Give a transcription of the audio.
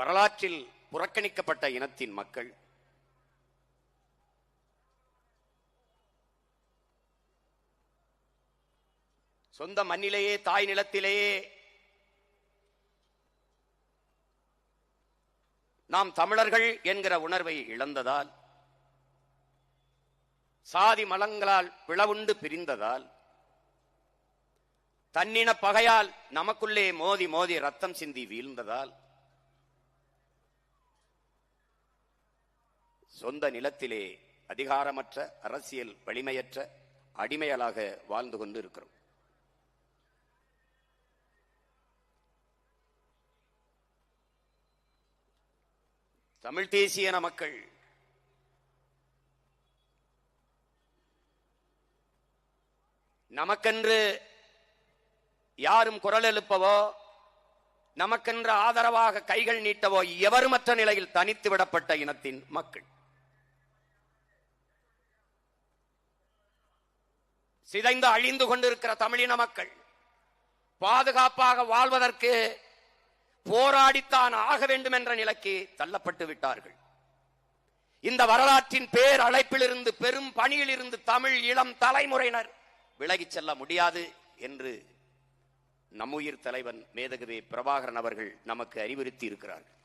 வரலாற்றில் புறக்கணிக்கப்பட்ட இனத்தின் மக்கள். சொந்த மண்ணிலேயே தாய் நிலத்திலேயே நாம் தமிழர்கள் என்கிற உணர்வை இழந்ததால் சாதி மலங்களால் பிளவுண்டு பிரிந்ததால் தன்னின பகையால் நமக்குள்ளே மோதி மோதி ரத்தம் சிந்தி வீழ்ந்ததால் சொந்த நிலத்திலே அதிகாரமற்ற அரசியல் வலிமையற்ற அடிமையலாக வாழ்ந்து கொண்டு இருக்கிறோம் தமிழ் தேசியன மக்கள் நமக்கென்று யாரும் குரல் எழுப்பவோ நமக்கென்று ஆதரவாக கைகள் நீட்டவோ எவருமற்ற நிலையில் தனித்து விடப்பட்ட இனத்தின் மக்கள். சிதைந்து அழிந்து கொண்டிருக்கிற தமிழின மக்கள் பாதுகாப்பாக வாழ்வதற்கு போராடித்தான் ஆக வேண்டும் என்ற நிலைக்கு தள்ளப்பட்டு விட்டார்கள். இந்த வரலாற்றின் பேர் அழைப்பிலிருந்து பெரும் பணியில் இருந்து தமிழ் இளம் தலைமுறையினர் விலகிச் செல்ல முடியாது என்று நம்முயிர் தலைவன் மேதகவே பிரபாகரன் அவர்கள் நமக்கு அறிவுறுத்தி இருக்கிறார்கள்.